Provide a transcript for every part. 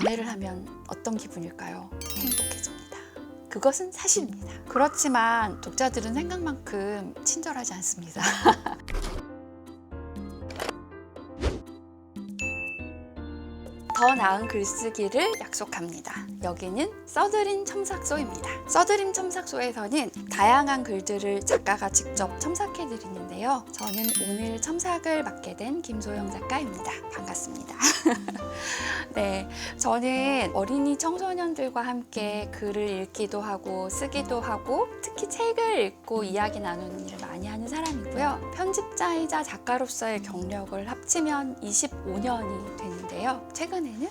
연애를 하면 어떤 기분일까요? 행복해집니다. 그것은 사실입니다. 그렇지만 독자들은 생각만큼 친절하지 않습니다. 더 나은 글쓰기를 약속합니다. 여기는 써드림 첨삭소입니다. 써드림 첨삭소에서는 다양한 글들을 작가가 직접 첨삭해 드리는데요. 저는 오늘 첨삭을 맡게 된 김소영 작가입니다. 반갑습니다. 네, 저는 어린이 청소년들과 함께 글을 읽기도 하고 쓰기도 하고 특히 책을 읽고 이야기 나누는 일을 많이 하는 사람이고요. 편집자이자 작가로서의 경력을 합치면 25년이 되는데요. 최근에는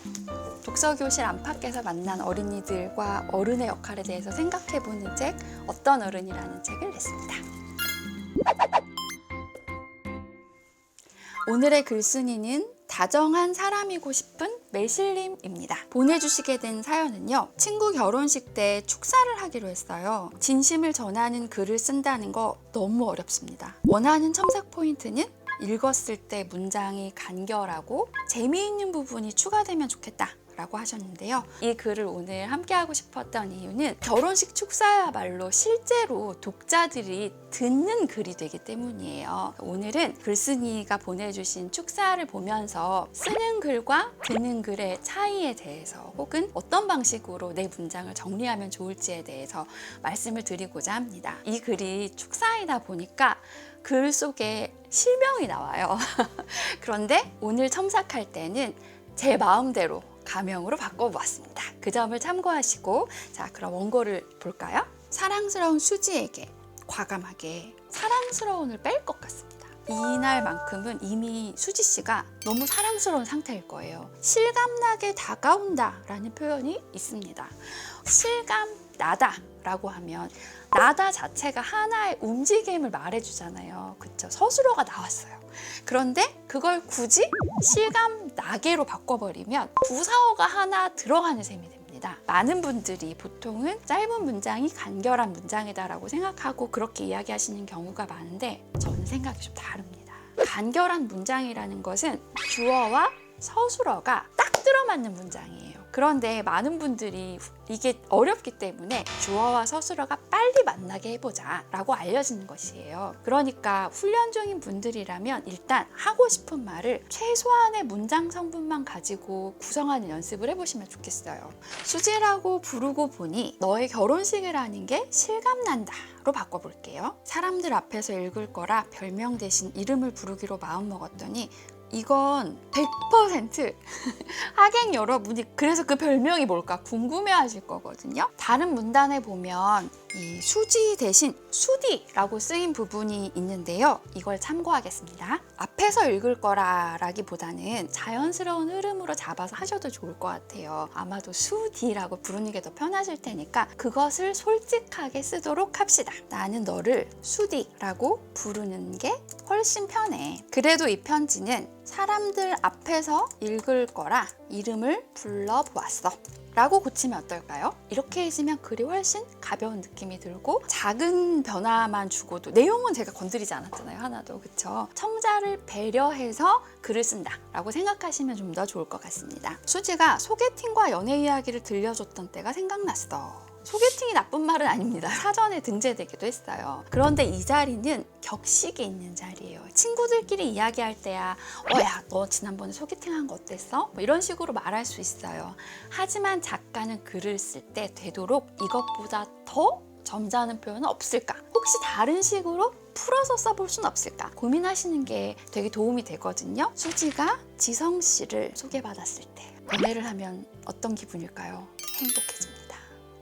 독서교실 안팎에서 만난 어린이들과 어른의 역할에 대해서 생각해보는 책 어떤 어른이라는 책을 냈습니다. 오늘의 글쓴이는 다정한 사람이고 싶은 매실님입니다. 보내주시게 된 사연은요. 친구 결혼식 때 축사를 하기로 했어요. 진심을 전하는 글을 쓴다는 거 너무 어렵습니다. 원하는 첨삭 포인트는 읽었을 때 문장이 간결하고 재미있는 부분이 추가되면 좋겠다. 라고 하셨는데요. 이 글을 오늘 함께 하고 싶었던 이유는 결혼식 축사야말로 실제로 독자들이 듣는 글이 되기 때문이에요. 오늘은 글쓴이가 보내주신 축사를 보면서 쓰는 글과 듣는 글의 차이에 대해서 혹은 어떤 방식으로 내 문장을 정리하면 좋을지에 대해서 말씀을 드리고자 합니다. 이 글이 축사이다 보니까 글 속에 실명이 나와요. 그런데 오늘 첨삭할 때는 제 마음대로 가명으로 바꿔보았습니다. 그 점을 참고하시고 자 그럼 원고를 볼까요? 사랑스러운 수지에게 과감하게 사랑스러운을 뺄 것 같습니다. 이날만큼은 이미 수지 씨가 너무 사랑스러운 상태일 거예요. 실감나게 다가온다라는 표현이 있습니다. 실감 나다 라고 하면 나다 자체가 하나의 움직임을 말해주잖아요. 그쵸? 서술어가 나왔어요. 그런데 그걸 굳이 실감 나게로 바꿔버리면 부사어가 하나 들어가는 셈이 됩니다. 많은 분들이 보통은 짧은 문장이 간결한 문장이다라고 생각하고 그렇게 이야기하시는 경우가 많은데 저는 생각이 좀 다릅니다. 간결한 문장이라는 것은 주어와 서술어가 딱 들어맞는 문장이에요. 그런데 많은 분들이 이게 어렵기 때문에 주어와 서술어가 빨리 만나게 해보자 라고 알려지는 것이에요. 그러니까 훈련 중인 분들이라면 일단 하고 싶은 말을 최소한의 문장 성분만 가지고 구성하는 연습을 해보시면 좋겠어요. 수지라고 부르고 보니 너의 결혼식이라는 게 실감난다. 로 바꿔볼게요. 사람들 앞에서 읽을 거라 별명 대신 이름을 부르기로 마음먹었더니 이건 100% 하객 여러분이 그래서 그 별명이 뭘까 궁금해 하실 거거든요. 다른 문단에 보면 이 수지 대신 수디라고 쓰인 부분이 있는데요. 이걸 참고하겠습니다. 앞에서 읽을 거라라기보다는 자연스러운 흐름으로 잡아서 하셔도 좋을 것 같아요. 아마도 수디라고 부르는 게 더 편하실 테니까 그것을 솔직하게 쓰도록 합시다. 나는 너를 수디라고 부르는 게 훨씬 편해. 그래도 이 편지는 사람들 앞에서 읽을 거라 이름을 불러보았어. 라고 고치면 어떨까요? 이렇게 해주면 글이 훨씬 가벼운 느낌이 들고 작은 변화만 주고도 내용은 제가 건드리지 않았잖아요 하나도 그쵸? 청자를 배려해서 글을 쓴다 라고 생각하시면 좀 더 좋을 것 같습니다 수지가 소개팅과 연애 이야기를 들려줬던 때가 생각났어 소개팅이 나쁜 말은 아닙니다. 사전에 등재되기도 했어요. 그런데 이 자리는 격식이 있는 자리예요. 친구들끼리 이야기할 때야, 어, 야, 너 지난번에 소개팅 한 거 어땠어? 뭐 이런 식으로 말할 수 있어요. 하지만 작가는 글을 쓸 때 되도록 이것보다 더 점잖은 표현은 없을까? 혹시 다른 식으로 풀어서 써볼 순 없을까? 고민하시는 게 되게 도움이 되거든요. 수지가 지성 씨를 소개받았을 때 연애를 하면 어떤 기분일까요? 행복해집니다.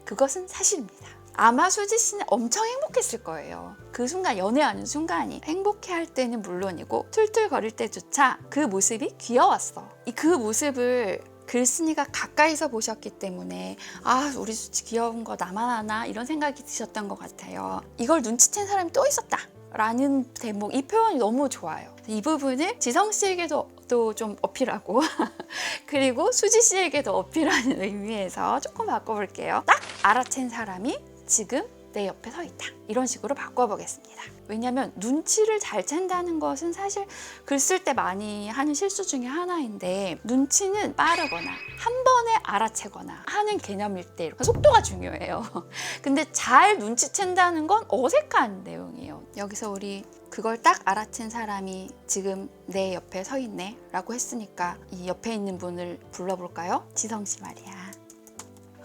그것은 사실입니다. 아마 수지 씨는 엄청 행복했을 거예요. 그 순간 연애하는 순간이 행복해 할 때는 물론이고 툴툴거릴 때조차 그 모습이 귀여웠어. 이 그 모습을 글쓴이가 가까이서 보셨기 때문에 아 우리 수지 귀여운 거 나만 하나 이런 생각이 드셨던 것 같아요. 이걸 눈치챈 사람이 또 있었다. 라는 대목 이 표현이 너무 좋아요. 이 부분을 지성 씨에게도 또 좀 어필하고 그리고 수지 씨에게도 어필하는 의미에서 조금 바꿔볼게요. 딱 알아챈 사람이 지금 내 옆에 서 있다. 이런 식으로 바꿔보겠습니다. 왜냐하면 눈치를 잘 챈다는 것은 사실 글 쓸 때 많이 하는 실수 중에 하나인데 눈치는 빠르거나 한 번에 알아채거나 하는 개념일 때 속도가 중요해요. 근데 잘 눈치 챈다는 건 어색한 내용이에요. 여기서 우리 그걸 딱 알아챈 사람이 지금 내 옆에 서 있네 라고 했으니까 이 옆에 있는 분을 불러볼까요? 지성 씨 말이야.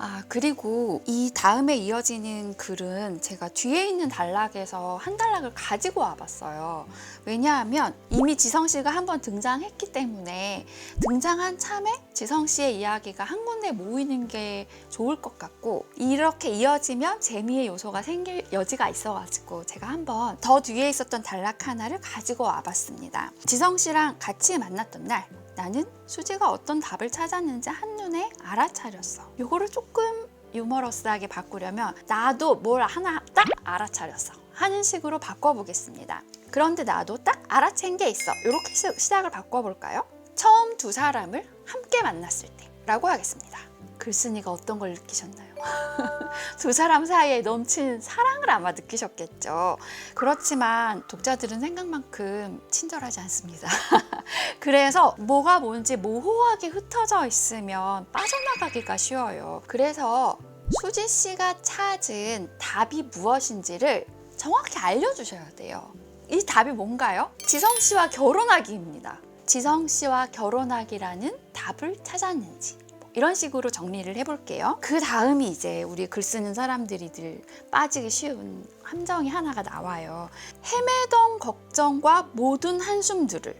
아, 그리고 이 다음에 이어지는 글은 제가 뒤에 있는 단락에서 한 단락을 가지고 와봤어요. 왜냐하면 이미 지성 씨가 한번 등장했기 때문에 등장한 참에 지성 씨의 이야기가 한 군데 모이는 게 좋을 것 같고 이렇게 이어지면 재미의 요소가 생길 여지가 있어가지고 제가 한번 더 뒤에 있었던 단락 하나를 가지고 와봤습니다. 지성 씨랑 같이 만났던 날 나는 수지가 어떤 답을 찾았는지 한눈에 알아차렸어. 요거를 조금 유머러스하게 바꾸려면 나도 뭘 하나 딱 알아차렸어. 하는 식으로 바꿔보겠습니다. 그런데 나도 딱 알아챈 게 있어. 이렇게 시- 시작을 바꿔볼까요? 처음 두 사람을 함께 만났을 때 라고 하겠습니다. 글쓴이가 어떤 걸 느끼셨나요? 두 사람 사이에 넘치는 사랑을 아마 느끼셨겠죠. 그렇지만 독자들은 생각만큼 친절하지 않습니다. 그래서 뭐가 뭔지 모호하게 흩어져 있으면 빠져나가기가 쉬워요. 그래서 수지 씨가 찾은 답이 무엇인지를 정확히 알려주셔야 돼요. 이 답이 뭔가요? 지성 씨와 결혼하기입니다. 지성 씨와 결혼하기라는 답을 찾았는지. 뭐 이런 식으로 정리를 해볼게요. 그 다음이 이제 우리 글 쓰는 사람들이들 빠지기 쉬운 함정이 하나가 나와요. 헤매던 걱정과 모든 한숨들을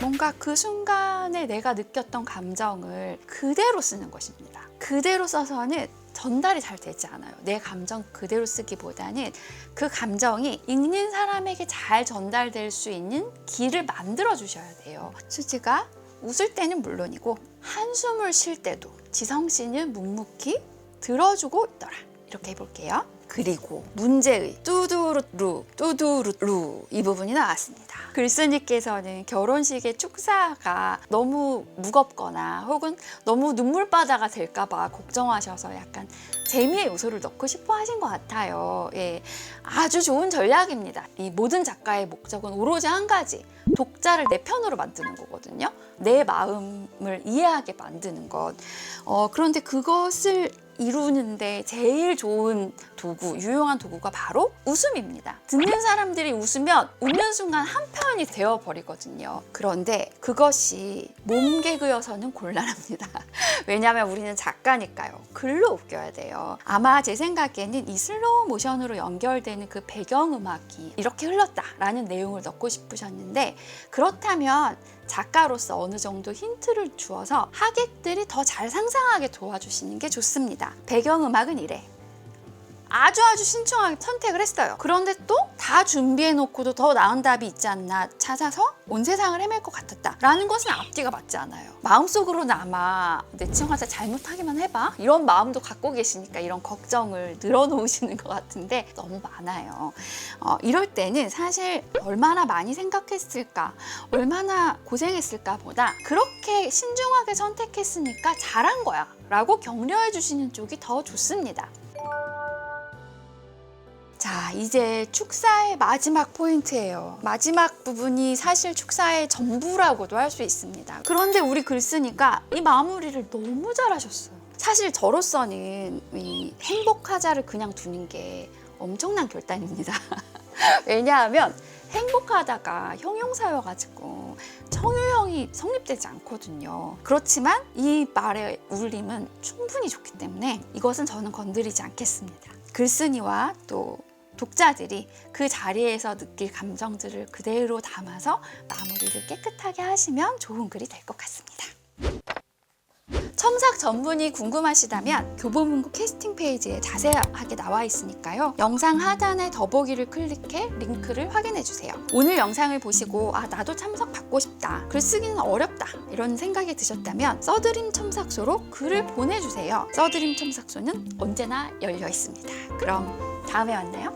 뭔가 그 순간에 내가 느꼈던 감정을 그대로 쓰는 것입니다. 그대로 써서는 전달이 잘 되지 않아요. 내 감정 그대로 쓰기보다는 그 감정이 읽는 사람에게 잘 전달될 수 있는 길을 만들어 주셔야 돼요. 수지가 웃을 때는 물론이고 한숨을 쉴 때도 지성 씨는 묵묵히 들어주고 있더라. 이렇게 해볼게요. 그리고 문제의 뚜두루루 뚜두루루 이 부분이 나왔습니다. 글쓴이께서는 결혼식의 축사가 너무 무겁거나 혹은 너무 눈물바다가 될까봐 걱정하셔서 약간 재미의 요소를 넣고 싶어 하신 것 같아요. 예, 아주 좋은 전략입니다. 이 모든 작가의 목적은 오로지 한 가지. 독자를 내 편으로 만드는 거거든요. 내 마음을 이해하게 만드는 것. 어, 그런데 그것을 이루는데 제일 좋은 도구, 유용한 도구가 바로 웃음입니다. 듣는 사람들이 웃으면 웃는 순간 한편이 되어버리거든요. 그런데 그것이 몸개그여서는 곤란합니다. 왜냐하면 우리는 작가니까요. 글로 웃겨야 돼요. 아마 제 생각에는 이 슬로우 모션으로 연결되는 그 배경음악이 이렇게 흘렀다라는 내용을 넣고 싶으셨는데 그렇다면 작가로서 어느 정도 힌트를 주어서 하객들이 더 잘 상상하게 도와주시는 게 좋습니다. 배경음악은 이래. 아주 아주 신중하게 선택을 했어요. 그런데 또 다 준비해 놓고도 더 나은 답이 있지 않나 찾아서 온 세상을 헤맬 것 같았다. 라는 것은 앞뒤가 맞지 않아요. 마음속으로는 아마 내 친구한테 잘못하기만 해봐. 이런 마음도 갖고 계시니까 이런 걱정을 늘어놓으시는 것 같은데 너무 많아요. 어, 이럴 때는 사실 얼마나 많이 생각했을까, 얼마나 고생했을까 보다 그렇게 신중하게 선택했으니까 잘한 거야. 라고 격려해 주시는 쪽이 더 좋습니다. 자, 이제 축사의 마지막 포인트예요. 마지막 부분이 사실 축사의 전부라고도 할 수 있습니다. 그런데 우리 글 쓰니까 이 마무리를 너무 잘하셨어요. 사실 저로서는 이 행복하자를 그냥 두는 게 엄청난 결단입니다. 왜냐하면 행복하다가 형용사여가지고 청유형이 성립되지 않거든요. 그렇지만 이 말의 울림은 충분히 좋기 때문에 이것은 저는 건드리지 않겠습니다. 글쓴이와 또 독자들이 그 자리에서 느낄 감정들을 그대로 담아서 마무리를 깨끗하게 하시면 좋은 글이 될 것 같습니다. 첨삭 전문이 궁금하시다면 교보문고 캐스팅 페이지에 자세하게 나와 있으니까요. 영상 하단의 더보기를 클릭해 링크를 확인해 주세요. 오늘 영상을 보시고 아 나도 참석 받고 싶다. 글쓰기는 어렵다. 이런 생각이 드셨다면 써드림 첨삭소로 글을 보내주세요. 써드림 첨삭소는 언제나 열려 있습니다. 그럼 다음에 만나요.